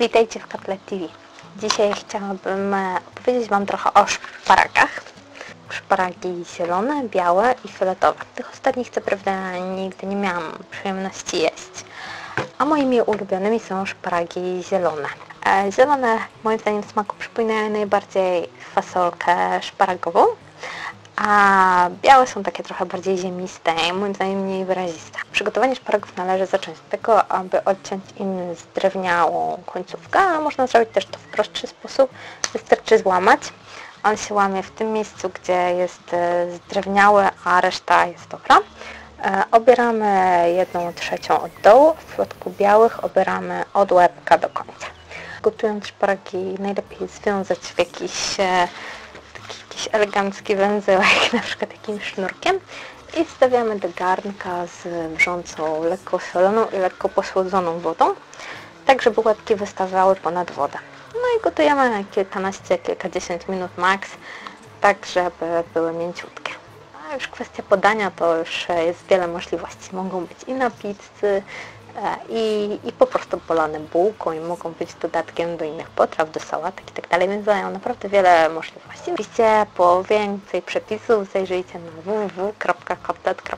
Witajcie w Kotlet TV. Dzisiaj chciałabym e, opowiedzieć Wam trochę o szparagach. Szparagi zielone, białe i fioletowe. Tych ostatnich co prawda nigdy nie miałam przyjemności jeść. A moimi ulubionymi są szparagi zielone. E, Zielone moim zdaniem w smaku przypominają najbardziej fasolkę szparagową, a białe są takie trochę bardziej ziemiste i moim zdaniem mniej wyraziste. Przygotowanie szparagów należy zacząć od tego, aby odciąć im zdrewniałą końcówkę, a można zrobić też to w prostszy sposób. Wystarczy złamać. On się łamie w tym miejscu, gdzie jest e, zdrewniały, a reszta jest dobra. E, Obieramy jedną trzecią od dołu, w przypadku białych obieramy od łebka do końca. Gotując szparagi najlepiej związać w jakiś e, jakiś elegancki węzełek, na przykład takim sznurkiem i wstawiamy do garnka z wrzącą, lekko soloną i lekko posłodzoną wodą, tak żeby łebki wystawały ponad wodę. No i gotujemy kilkanaście, kilkadziesiąt minut max, tak żeby były mięciutkie. A już kwestia podania to już jest wiele możliwości. Mogą być i na pizzy, i, i po prostu polane bułką i mogą być dodatkiem do innych potraw, do sałatek i tak dalej, więc dają naprawdę wiele możliwości. Oczywiście po więcej przepisów zajrzyjcie na www.kotlet.pl